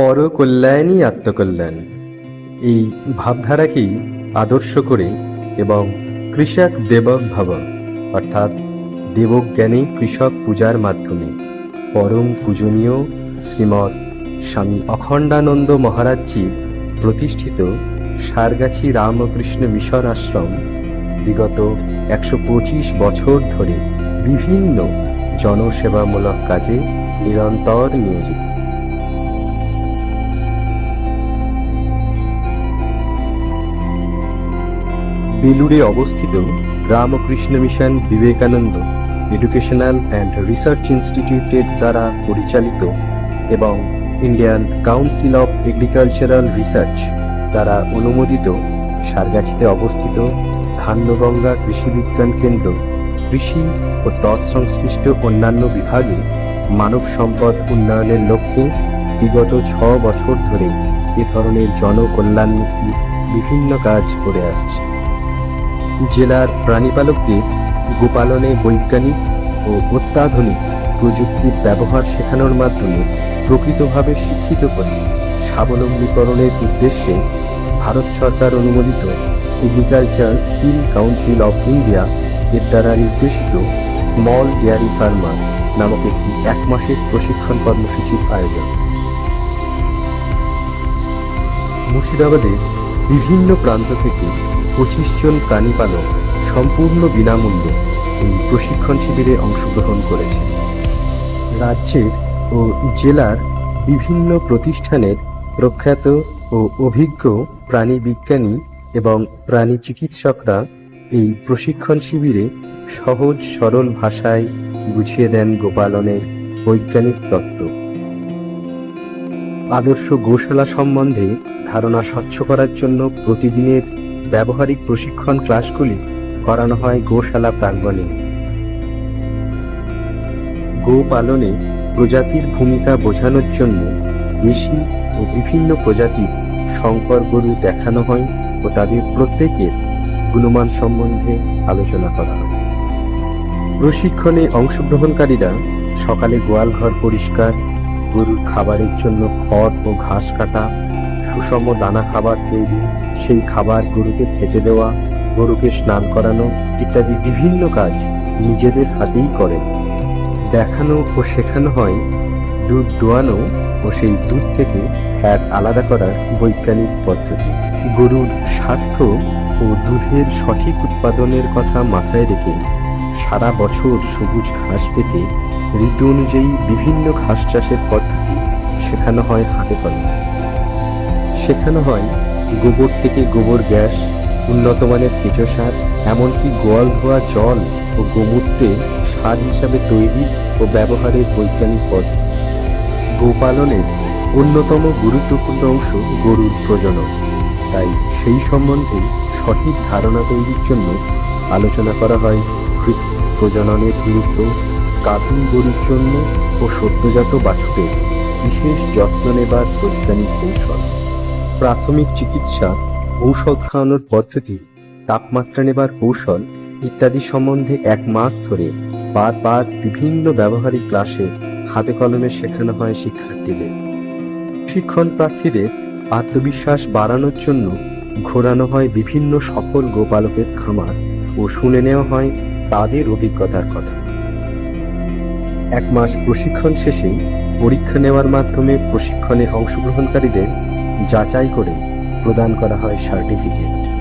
পরকল্যাণই আত্মকল্যাণ। এই ভাবধারাকেই আদর্শ করে এবং কৃষক দেবক ভব, অর্থাৎ দেবজ্ঞানী কৃষক পূজার মাধ্যমে পরম পূজনীয় শ্রীমৎ স্বামী অখণ্ডানন্দ মহারাজজির প্রতিষ্ঠিত সারগাছি রামকৃষ্ণ মিশন আশ্রম বিগত একশো পঁচিশ বছর ধরে বিভিন্ন জনসেবামূলক কাজে নিরন্তর নিয়োজিত। বেলুড়ে অবস্থিত Ramakrishna mission Vivekananda educational and research ইনস্টিটিউটের দ্বারা পরিচালিত এবং Indian council of agricultural research দ্বারা অনুমোদিত সারগাছিতে অবস্থিত ধান্যগঙ্গা কৃষি বিজ্ঞান কেন্দ্র। কৃষি ও তৎসংশ্লিষ্ট অন্যান্য বিভাগে মানব সম্পদ উন্নয়নের লক্ষ্যে বিগত ছ বছর ধরে এ ধরনের জনকল্যাণমুখী বিভিন্ন কাজ করে আসছে। জেলার প্রাণীপালকদের গোপালনে বৈজ্ঞানিক ও অত্যাধুনিক প্রযুক্তির ব্যবহার শেখানোর মাধ্যমে প্রকৃতভাবে শিক্ষিত করে স্বাবলম্বীকরণের উদ্দেশ্যে ভারত সরকার অনুমোদিত agriculture skill council of India এর দ্বারা নির্দেশিত স্মল ডেয়ারি ফার্মার নামক একটি এক মাসের প্রশিক্ষণ কর্মসূচির আয়োজন। মুর্শিদাবাদের বিভিন্ন প্রান্ত থেকে পঁচিশ জন প্রাণীপালক সম্পূর্ণ বিনামূল্যে এই প্রশিক্ষণ শিবিরে অংশগ্রহণ করেছে রাজ্যের ও জেলার বিভিন্ন প্রতিষ্ঠানের প্রখ্যাত ও অভিজ্ঞ প্রাণী বিজ্ঞানী এবং প্রাণী চিকিৎসকরা এই প্রশিক্ষণ শিবিরে সহজ, সরল ভাষায় বুঝিয়ে দেন গোপালনের বৈজ্ঞানিক তত্ত্ব। আদর্শ গোশালা সম্বন্ধে ধারণা স্বচ্ছ করার জন্য প্রতিদিনের ব্যবহারিক প্রশিক্ষণ ক্লাসগুলি করানো হয় গোশালা প্রাঙ্গণে। গো পালনে প্রজাতির ভূমিকা বোঝানোর জন্য দেশি ও বিভিন্ন প্রজাতির সংকর গরু দেখানো হয় ও তাদের প্রত্যেকের গুণমান সম্বন্ধে আলোচনা করা হয়। প্রশিক্ষণে অংশগ্রহণকারীরা সকালে গোয়াল ঘর পরিষ্কার, গরুর খাবারের জন্য খড় ও ঘাস কাটা সুষম দানা খাবার তৈরি, সেই খাবার গরুকে খেতে দেওয়া, গরুকে স্নান করানো ইত্যাদি বিভিন্ন কাজ নিজেদের হাতেই করেন দেখানো ও শেখানো হয়, দুধ দোয়ানো ও সেই দুধ থেকে ফ্যাট আলাদা করার বৈজ্ঞানিক পদ্ধতি। গরুর স্বাস্থ্য ও দুধের সঠিক উৎপাদনের কথা মাথায় রেখে সারা বছর সবুজ ঘাস পেতে ঋতু অনুযায়ী বিভিন্ন ঘাস চাষের পদ্ধতি শেখানো হয় হাতে কলমে। শেখানো হয় গোবর থেকে গোবর গ্যাস, উন্নত মানের কেঁচো সার, এমনকি গোয়াল ধোয়া জল ও গোমূত্রে সার হিসাবে তৈরি ও ব্যবহারের বৈজ্ঞানিক পদ গোপালনের অন্যতম গুরুত্বপূর্ণ অংশ গরুর প্রজনন। তাই সেই সম্বন্ধে সঠিক ধারণা তৈরির জন্য আলোচনা করা হয় কৃত্রিম প্রজননের গুরুত্ব গাভীন গরুর জন্য ও সদ্যজাত বাছুরের বিশেষ যত্ন নেবার বৈজ্ঞানিক কৌশল। প্রাথমিক চিকিৎসা, ঔষধ খাওয়ানোর পদ্ধতি, তাপমাত্রা নেবার কৌশল ইত্যাদি সম্বন্ধে এক মাস ধরে বারবার বিভিন্ন ব্যবহারিক ক্লাসে হাতে কলমে শেখানো হয় শিক্ষার্থীদের। শিক্ষণ প্রার্থীদের আত্মবিশ্বাস বাড়ানোর জন্য ঘোরানো হয় বিভিন্ন সফল গোপালকের খামার ও শুনে নেওয়া হয় তাদের অভিজ্ঞতার কথা। এক মাস প্রশিক্ষণ শেষে পরীক্ষা নেওয়ার মাধ্যমে প্রশিক্ষণে অংশগ্রহণকারীদের যাচাই করে প্রদান করা হয় সার্টিফিকেট।